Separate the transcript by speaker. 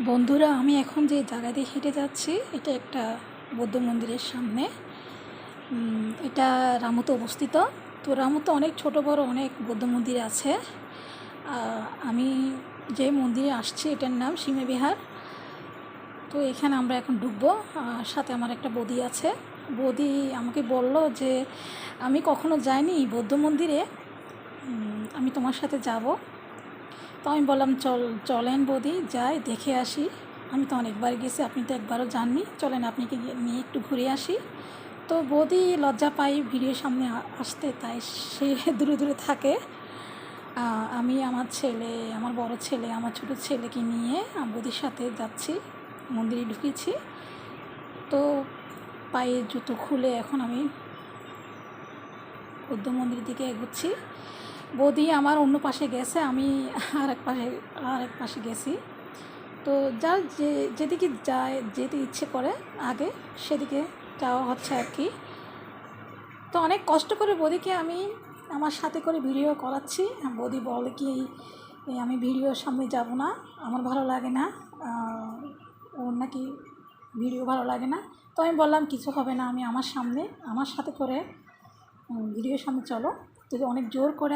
Speaker 1: বন্ধুরা, আমি এখন যে জায়গা দিয়ে হেঁটে যাচ্ছি, এটা একটা বৌদ্ধ মন্দিরের সামনে। এটা রামুতে অবস্থিত। তো রামুতে অনেক ছোট, বড় অনেক বৌদ্ধ মন্দির আছে। আমি যে মন্দিরে আসছি, এটার নাম সীমা বিহার। তো এখানে আমরা এখন ঢুকবো। আর সাথে আমার একটা বদি আছে। বদি আমাকে বলল যে, আমি কখনো যাইনি বৌদ্ধ মন্দিরে। আমি তোমার সাথে যাব। তো আমি বললাম, চল, চলেন বৌদি, যাই, দেখে আসি। আমি তো অনেকবার গেছি, আপনি তো একবারও যাননি। চলেন, আপনাকে নিয়ে একটু ঘুরে আসি। তো বৌদি লজ্জা পাই ভিডিওর সামনে আসতে, তাই সে দূরে দূরে থাকে। আমি আমার ছেলে, আমার বড় ছেলে, আমার ছোট ছেলেকে নিয়ে বৌদির সাথে যাচ্ছি, মন্দিরে ঢুকেছি। তো পায়ে জুতো খুলে এখন আমি বৌদ্ধ মন্দিরের দিকে এগোচ্ছি। বৌদি আমার অন্য পাশে গেছে, আমি আর এক পাশে আর এক পাশে গেছি। তো যা যে, যেদিকে যায়, যেতে ইচ্ছে করে আগে, সেদিকে যাওয়া হচ্ছে আর কি। তো অনেক কষ্ট করে বৌদিকে আমি আমার সাথে করে ভিডিও করাচ্ছি। বৌদি বলে কি আমি ভিডিওর সামনে যাব না, আমার ভালো লাগে না ওর নাকি ভিডিও ভালো লাগে না। তো আমি বললাম, কিছু হবে না, আমি আমার সামনে, আমার সাথে করে ভিডিওর সামনে চলো। যদি অনেক জোর করে